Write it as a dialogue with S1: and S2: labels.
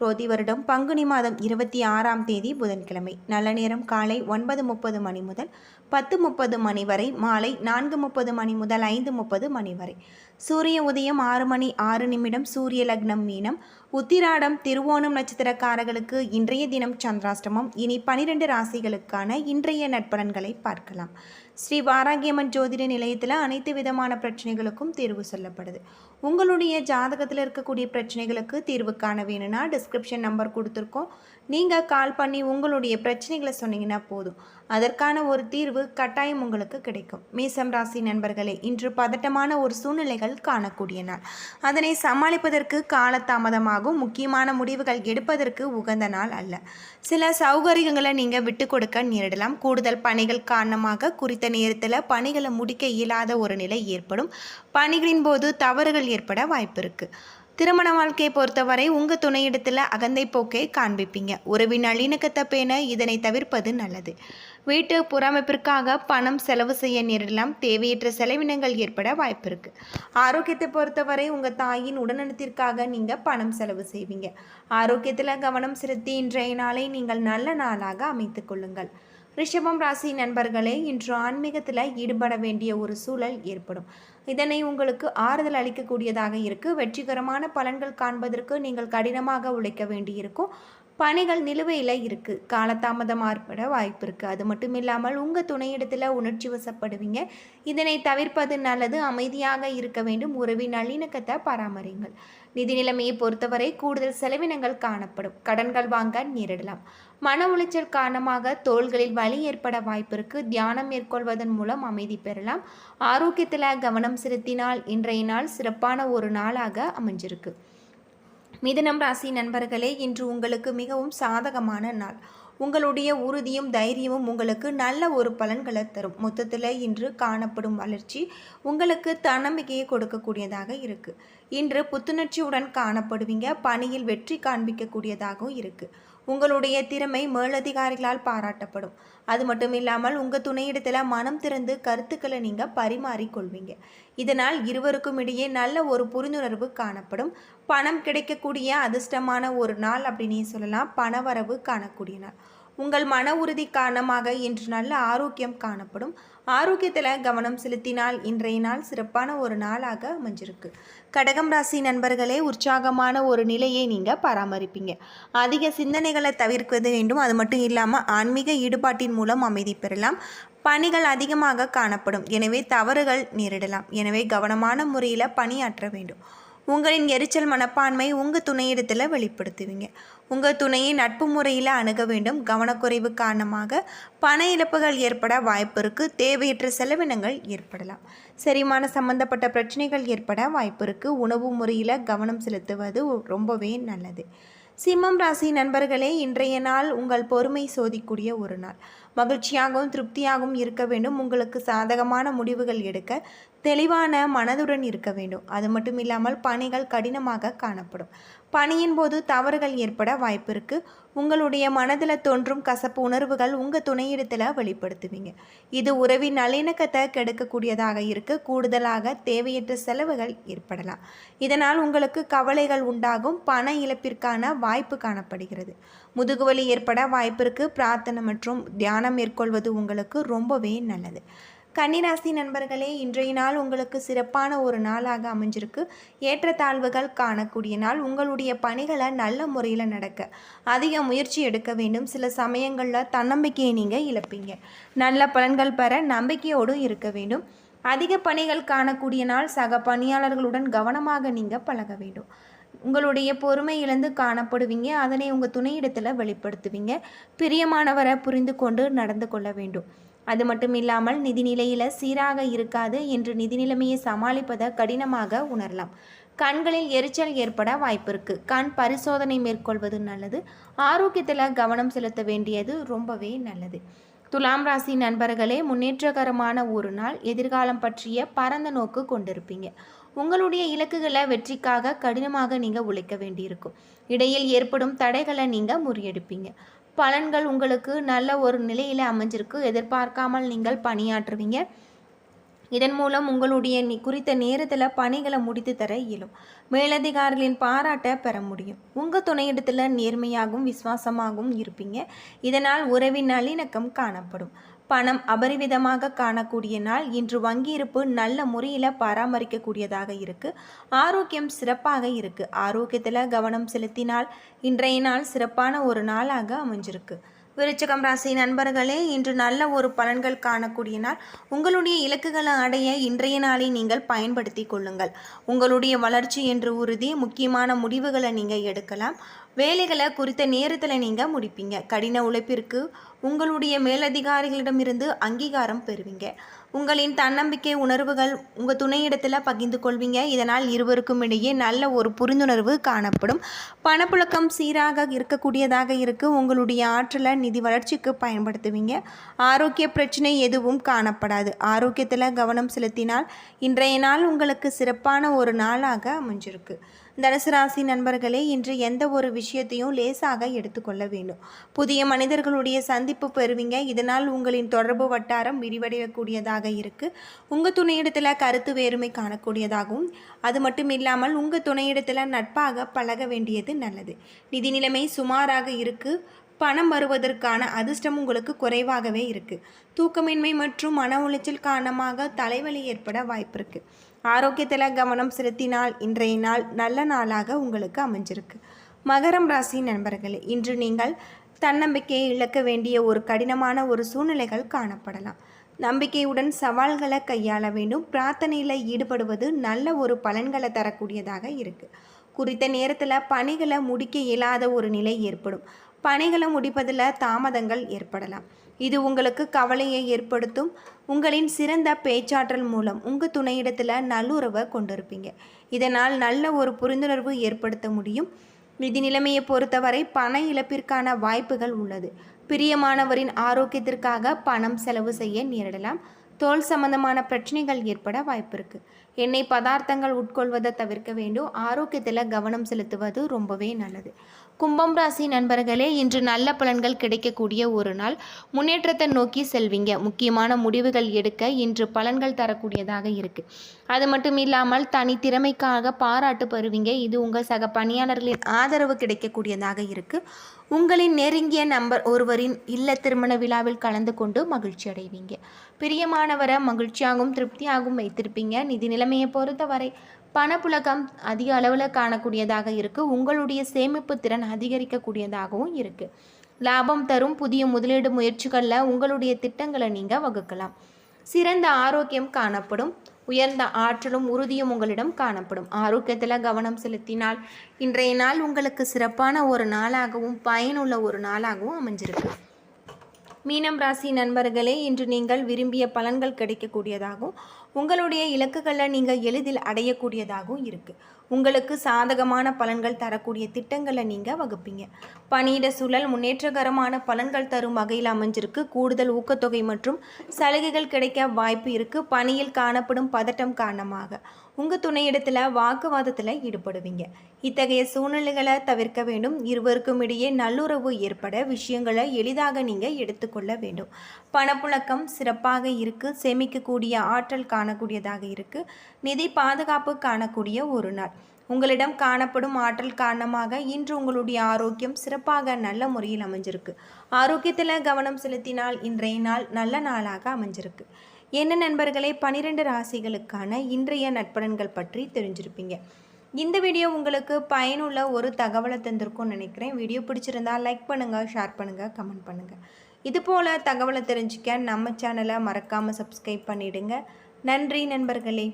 S1: குரோதி வருடம் பங்குனி மாதம் இருபத்தி ஆறாம் தேதி புதன்கிழமை. நல்ல நேரம் காலை ஒன்பது முப்பது மணி முதல் பத்து முப்பது மணி வரை மாலை நான்கு முப்பது மணி முதல் ஐந்து முப்பது மணி வரை. சூரிய உதயம் ஆறு மணி ஆறு நிமிடம் சூரிய லக்னம் மீனம். உத்திராடம் திருவோணம் நட்சத்திரக்காரர்களுக்கு இன்றைய தினம் சந்திராஷ்டமம். இனி பனிரெண்டு ராசிகளுக்கான இன்றைய நட்பலன்களை பார்க்கலாம். ஸ்ரீ வாராகியம்மன் ஜோதிட நிலையத்தில் அனைத்து விதமான பிரச்சனைகளுக்கும் தீர்வு சொல்லப்படுது. உங்களுடைய ஜாதகத்தில் இருக்கக்கூடிய பிரச்சனைகளுக்கு தீர்வு காண வேணும்னா டிஸ்கிரிப்ஷன் நம்பர் கொடுத்துருக்கோம். நீங்கள் கால் பண்ணி உங்களுடைய பிரச்சனைகளை சொன்னீங்கன்னா போதும். அதற்கான ஒரு தீர்வு கட்டாயம் உங்களுக்கு கிடைக்கும். மீசம் ராசி நண்பர்களே இன்று பதட்டமான ஒரு சூழ்நிலைகள் காணக்கூடிய நாள். அதனை சமாளிப்பதற்கு காலதாமதமாகும். முக்கியமான முடிவுகள் எடுப்பதற்கு உகந்த நாள் அல்ல. சில சௌகரியங்களை நீங்கள் விட்டு கொடுக்க நேரிடலாம். கூடுதல் பணிகள் காரணமாக குறித்த நேரத்தில் பணிகளை முடிக்க இயலாத ஒரு நிலை ஏற்படும். பணிகளின் போது தவறுகள் ஏற்பட வாய்ப்பு இருக்குது திருமண வாழ்க்கையை பொறுத்தவரை உங்கள் துணையிடத்தில் அகந்தை போக்கை காண்பிப்பீங்க. உறவின் நல்லிணக்கத்தை பேண இதனை தவிர்ப்பது நல்லது. வீட்டு புறமைப்பிற்காக பணம் செலவு செய்ய நேரிடலாம். தேவையற்ற செலவினங்கள் ஏற்பட வாய்ப்பு இருக்குது ஆரோக்கியத்தை பொறுத்தவரை உங்கள் தாயின் உடல்நலத்திற்காக நீங்கள் பணம் செலவு செய்வீங்க. ஆரோக்கியத்தில் கவனம் செலுத்தி இன்றைய நாளை நீங்கள் நல்ல நாளாக அமைத்து கொள்ளுங்கள். ரிஷபம் ராசி நண்பர்களே இன்று ஆன்மீகத்தில் ஈடுபட வேண்டிய ஒரு சூழல் ஏற்படும். இதனை உங்களுக்கு ஆறுதல் அளிக்கக்கூடியதாக இருக்குது வெற்றிகரமான பலன்கள் காண்பதற்கு நீங்கள் கடினமாக உழைக்க வேண்டியிருக்கும். பணிகள் நிலுவையில் இருக்குது காலதாமதம் ஏற்பட வாய்ப்பு இருக்குது அது மட்டும் இல்லாமல் உங்கள் துணையிடத்தில் உணர்ச்சி வசப்படுவீங்க. இதனை தவிர்ப்பது நல்லது. அமைதியாக இருக்க வேண்டும். உறவின் நல்லிணக்கத்தை பராமரிங்கள் நிதி நிலைமையை பொறுத்தவரை கூடுதல் செலவினங்கள் காணப்படும். கடன்கள் வாங்க நேரிடலாம். மன உளைச்சல் காரணமாக தோள்களில் வலி ஏற்பட வாய்ப்பிருக்கு. தியானம் மேற்கொள்வதன் மூலம் அமைதி பெறலாம். ஆரோக்கியத்தில் கவனம் செலுத்தினால் இன்றைய நாள் சிறப்பான ஒரு நாளாக அமைஞ்சிருக்கு. மிதனம் ராசி நண்பர்களே இன்று உங்களுக்கு மிகவும் சாதகமான நாள். உங்களுடைய உறுதியும் தைரியமும் உங்களுக்கு நல்ல ஒரு பலன்களை தரும். மொத்தத்தில் இன்று காணப்படும் வளர்ச்சி உங்களுக்கு தன்னம்பிக்கையை கொடுக்கக்கூடியதாக இருக்குது இன்று புத்துணர்ச்சியுடன் காணப்படுவீங்க பணியில் வெற்றி காண்பிக்கக்கூடியதாகவும் இருக்குது உங்களுடைய திறமை மேலதிகாரிகளால் பாராட்டப்படும். அது மட்டும் இல்லாமல் உங்கள் துணையிடத்தில் மனம் திறந்து கருத்துக்களை நீங்கள் பரிமாறிக்கொள்வீங்க இதனால் இருவருக்கும் இடையே நல்ல ஒரு புரிந்துணர்வு காணப்படும். பணம் கிடைக்கக்கூடிய அதிர்ஷ்டமான ஒரு நாள் அப்படின்னு சொல்லலாம். பணவரவு காணக்கூடிய நாள். உங்கள் மன உறுதி காரணமாக இன்று நல்ல ஆரோக்கியம் காணப்படும். ஆரோக்கியத்தில் கவனம் செலுத்தினால் இன்றைய நாள் சிறப்பான ஒரு நாளாக அமைஞ்சிருக்கு. கடகம் ராசி நண்பர்களே உற்சாகமான ஒரு நிலையை நீங்கள் பராமரிப்பீங்க. அதிக சிந்தனைகளை தவிர்ப்பது வேண்டும். அது மட்டும் இல்லாமல் ஆன்மீக ஈடுபாட்டின் மூலம் அமைதி பெறலாம். பணிகள் அதிகமாக காணப்படும். எனவே தவறுகள் நேரிடலாம். எனவே கவனமான முறையில் பணியாற்ற வேண்டும். உங்களின் எரிச்சல் மனப்பான்மை உங்கள் துணையிடத்தில் வெளிப்படுத்துவீங்க. உங்கள் துணையை நட்பு முறையில் அணுக வேண்டும். கவனக்குறைவு காரணமாக பண இழப்புகள் ஏற்பட வாய்ப்பு இருக்குது தேவையற்ற செலவினங்கள் ஏற்படலாம். செரிமான சம்பந்தப்பட்ட பிரச்சனைகள் ஏற்பட வாய்ப்பு இருக்குது உணவு முறையில் கவனம் செலுத்துவது ரொம்பவே நல்லது. சிம்மம் ராசி நண்பர்களே இன்றைய நாள் உங்கள் பொறுமை சோதிக்கூடிய ஒரு நாள். மகிழ்ச்சியாகவும் திருப்தியாகவும் இருக்க வேண்டும். உங்களுக்கு சாதகமான முடிவுகள் எடுக்க தெளிவான மனதுடன் இருக்க வேண்டும். அது மட்டும் இல்லாமல் பணிகள் கடினமாக காணப்படும். பணியின் போது தவறுகள் ஏற்பட வாய்ப்பு இருக்குது உங்களுடைய மனதில் தோன்றும் கசப்பு உணர்வுகள் உங்கள் துணையிடத்தில் வெளிப்படுத்துவீங்க. இது உறவின் நல்லிணக்கத்தை கெடுக்கக்கூடியதாக இருக்குது கூடுதலாக தேவையற்ற செலவுகள் ஏற்படலாம். இதனால் உங்களுக்கு கவலைகள் உண்டாகும். பண இழப்பிற்கான வாய்ப்பு காணப்படுகிறது. முதுகுவலி ஏற்பட வாய்ப்பிற்கு பிரார்த்தனை மற்றும் தியானம் மேற்கொள்வது உங்களுக்கு ரொம்பவே நல்லது. கன்னிராசி நண்பர்களே இன்றைய நாள் உங்களுக்கு சிறப்பான ஒரு நாளாக அமைஞ்சிருக்கு. ஏற்றத்தாழ்வுகள் காணக்கூடிய நாள். உங்களுடைய பணிகளை நல்ல முறையில் நடக்க அதிக முயற்சி எடுக்க வேண்டும். சில சமயங்களில் தன்னம்பிக்கையை நீங்கள் இழப்பீங்க. நல்ல பலன்கள் பெற நம்பிக்கையோடு இருக்க வேண்டும். அதிக பணிகள் காணக்கூடிய நாள். சக பணியாளர்களுடன் கவனமாக நீங்கள் பழக வேண்டும். உங்களுடைய பொறுமை இழந்து காணப்படுவீங்க. அதனை உங்கள் துணையிடத்தில் வெளிப்படுத்துவீங்க. பிரியமானவரை புரிந்து கொண்டு நடந்து கொள்ள வேண்டும். அது மட்டும் இல்லாமல் நிதி நிலையில் சீராக இருக்காது என்று நிதி நிலைமையை சமாளிப்பதை கடினமாக உணரலாம். கண்களில் எரிச்சல் ஏற்பட வாய்ப்பு இருக்குது கண் பரிசோதனை மேற்கொள்வது நல்லது. ஆரோக்கியத்தில் கவனம் செலுத்த வேண்டியது ரொம்பவே நல்லது. துலாம் ராசி நண்பர்களே முன்னேற்றகரமான ஒரு நாள் எதிர்காலம் பற்றிய பரந்த நோக்கு கொண்டிருப்பீங்க. உங்களுடைய இலக்குகளை வெற்றிக்காக கடினமாக நீங்கள் உழைக்க வேண்டியிருக்கும். இடையில் ஏற்படும் தடைகளை நீங்கள் முறியடிப்பீங்க. பலன்கள் உங்களுக்கு நல்ல ஒரு நிலையில் அமைஞ்சிருக்கு. எதிர்பார்க்காமல் நீங்கள் பணியாற்றுவீங்க. இதன் மூலம் உங்களுடைய குறித்த நேரத்தில் பணிகளை முடித்து தர இயலும். மேலதிகாரிகளின் பாராட்டை பெற முடியும். உங்கள் துணையிடத்தில் நேர்மையாகவும் விசுவாசமாகவும் இருப்பீங்க. இதனால் உறவின் நல்லிணக்கம் காணப்படும். பணம் அபரிவிதமாக காணக்கூடிய நாள் இன்று வங்கி இருப்பு நல்ல முறையில் பராமரிக்கக்கூடியதாக இருக்குது ஆரோக்கியம் சிறப்பாக இருக்குது ஆரோக்கியத்தில் கவனம் செலுத்தினால் இன்றைய நாள் சிறப்பான ஒரு நாளாக அமைஞ்சிருக்கு. விருச்சகம் ராசி நண்பர்களே இன்று நல்ல ஒரு பலன்கள் காணக்கூடிய நாள். உங்களுடைய இலக்குகளை அடைய இன்றைய நாளை நீங்கள் பயன்படுத்தி கொள்ளுங்கள். உங்களுடைய வளர்ச்சி என்று உறுதி முக்கியமான முடிவுகளை நீங்கள் எடுக்கலாம். வேலைகளை குறித்த நேரத்தில் நீங்கள் முடிப்பீங்க. கடின உழைப்பிற்கு உங்களுடைய மேலதிகாரிகளிடமிருந்து அங்கீகாரம் பெறுவீங்க. உங்களின் தன்னம்பிக்கை உணர்வுகள் உங்கள் துணையிடத்தில் பகிர்ந்து கொள்வீங்க. இதனால் இருவருக்கும் இடையே நல்ல ஒரு புரிந்துணர்வு காணப்படும். பணப்புழக்கம் சீராக இருக்கக்கூடியதாக இருக்குது உங்களுடைய ஆற்றலை நிதி வளர்ச்சிக்கு பயன்படுத்துவீங்க. ஆரோக்கிய பிரச்சனை எதுவும் காணப்படாது. ஆரோக்கியத்தில் கவனம் செலுத்தினால் இன்றைய நாள் உங்களுக்கு சிறப்பான ஒரு நாளாக அமைஞ்சிருக்கு. தனுசு ராசி நண்பர்களே இன்று எந்த ஒரு விஷயத்தையும் லேசாக எடுத்துக்கொள்ள வேண்டும். புதிய மனிதர்களுடைய சந்திப்பு பெறுவீங்க. இதனால் உங்களின் தொடர்பு வட்டாரம் விரிவடையக்கூடியதாக இருக்குது உங்கள் துணையிடத்தில் கருத்து வேறுமை காணக்கூடியதாகவும் அது மட்டும் இல்லாமல் உங்கள் துணையிடத்தில் நட்பாக பழக வேண்டியது நல்லது. நிதி நிலைமை சுமாராக இருக்குது பணம் வருவதற்கான அதிர்ஷ்டம் உங்களுக்கு குறைவாகவே இருக்குது தூக்கமின்மை மற்றும் மன உளைச்சல் காரணமாக தலைவலி ஏற்பட வாய்ப்பு இருக்குது ஆரோக்கியத்தில் கவனம் செலுத்தினால் இன்றைய நாள் நல்ல நாளாக உங்களுக்கு அமைஞ்சிருக்கு. மகரம் ராசி நண்பர்களே இன்று நீங்கள் தன்னம்பிக்கையை இழக்க வேண்டிய ஒரு கடினமான ஒரு சூழ்நிலைகள் காணப்படலாம். நம்பிக்கையுடன் சவால்களை கையாள வேண்டும். பிரார்த்தனையில் ஈடுபடுவது நல்ல ஒரு பலன்களை தரக்கூடியதாக இருக்குது குறித்த நேரத்தில் பணிகளை முடிக்க இயலாத ஒரு நிலை ஏற்படும். பணிகளை முடிப்பதில் தாமதங்கள் ஏற்படலாம். இது உங்களுக்கு கவலையை ஏற்படுத்தும். உங்களின் சிறந்த பேச்சாற்றல் மூலம் உங்கள் துணையிடத்தில் நல்லுறவை கொண்டிருப்பீங்க. இதனால் நல்ல ஒரு புரிந்துணர்வு ஏற்படுத்த முடியும். நிதி நிலைமையை பொறுத்தவரை பண இழப்பிற்கான வாய்ப்புகள் உள்ளது. பிரியமானவரின் ஆரோக்கியத்திற்காக பணம் செலவு செய்ய நேரிடலாம். தோல் சம்பந்தமான பிரச்சனைகள் ஏற்பட வாய்ப்பு இருக்குது எண்ணெய் பதார்த்தங்கள் உட்கொள்வதை தவிர்க்க வேண்டும். ஆரோக்கியத்தில் கவனம் செலுத்துவது ரொம்பவே நல்லது. கும்பம் ராசி நண்பர்களே இன்று நல்ல பலன்கள் கிடைக்கக்கூடிய ஒரு நாள். முன்னேற்றத்தை நோக்கி செல்வீங்க. முக்கியமான முடிவுகள் எடுக்க இன்று பலன்கள் தரக்கூடியதாக இருக்குது அது மட்டும் இல்லாமல் தனி திறமைக்காக பாராட்டு பெறுவீங்க. இது உங்கள் சக பணியாளர்களின் ஆதரவு கிடைக்கக்கூடியதாக இருக்குது உங்களின் நெருங்கிய நம்பர் ஒருவரின் இல்ல திருமண விழாவில் கலந்து கொண்டு மகிழ்ச்சி அடைவீங்க. பிரியமானவரை மகிழ்ச்சியாகவும் திருப்தியாகவும் வைத்திருப்பீங்க. நிதி நிலைமையை பொறுத்தவரை பணப்புழக்கம் அதிக அளவில் காணக்கூடியதாக இருக்குது உங்களுடைய சேமிப்பு திறன் அதிகரிக்கக்கூடியதாகவும் இருக்குது லாபம் தரும் புதிய முதலீடு முயற்சிகளில் உங்களுடைய திட்டங்களை நீங்கள் வகுக்கலாம். சிறந்த ஆரோக்கியம் காணப்படும். உயர்ந்த ஆற்றலும் உறுதியும் உங்களிடம் காணப்படும். ஆரோக்கியத்தில் கவனம் செலுத்தினால் இன்றைய நாள் உங்களுக்கு சிறப்பான ஒரு நாளாகவும் பயனுள்ள ஒரு நாளாகவும் அமைஞ்சிருக்கு. மீனம் ராசி நண்பர்களே இன்று நீங்கள் விரும்பிய பலன்கள் கிடைக்கக்கூடியதாகவும் உங்களுடைய இலக்குகளை நீங்கள் எளிதில் அடையக்கூடியதாகவும் இருக்குது உங்களுக்கு சாதகமான பலன்கள் தரக்கூடிய திட்டங்களை நீங்கள் வகுப்பீங்க. பணியிட சூழல் முன்னேற்றகரமான பலன்கள் தரும் வகையில் அமைஞ்சிருக்கு. கூடுதல் ஊக்கத்தொகை மற்றும் சலுகைகள் கிடைக்க வாய்ப்பு இருக்குது பணியில் காணப்படும் பதட்டம் காரணமாக உங்கள் துணையிடத்தில் வாக்குவாதத்தில் ஈடுபடுவீங்க. இத்தகைய சூழ்நிலைகளை தவிர்க்க வேண்டும். இருவருக்கும் இடையே நல்லுறவு ஏற்பட விஷயங்களை எளிதாக நீங்கள் எடுத்துக்கொள்ள வேண்டும். பணப்புழக்கம் சிறப்பாக இருக்குது சேமிக்கக்கூடிய ஆற்றல் கா காணக்கூடியதாக இருக்குது நிதி பாதுகாப்பு காணக்கூடிய ஒரு நாள். உங்களிடம் காணப்படும் ஆற்றல் காரணமாக இன்று உங்களுடைய ஆரோக்கியம் சிறப்பாக நல்ல முறையில் அமைஞ்சிருக்கு. ஆரோக்கியத்தில் கவனம் செலுத்தினால் இன்றைய நாள் நல்ல நாளாக அமைஞ்சிருக்கு. என்ன நண்பர்களே பனிரெண்டு ராசிகளுக்கான இன்றைய நட்பலன்கள் பற்றி தெரிஞ்சிருப்பீங்க. இந்த வீடியோ உங்களுக்கு பயனுள்ள ஒரு தகவலை தந்திருக்கும்னு நினைக்கிறேன். வீடியோ பிடிச்சிருந்தால் லைக் பண்ணுங்கள் ஷேர் பண்ணுங்கள் கமெண்ட் பண்ணுங்கள் இதுபோல் தகவலை தெரிஞ்சுக்க நம்ம சேனலை மறக்காமல் சப்ஸ்கிரைப் பண்ணிவிடுங்க நன்றி நண்பர்களே.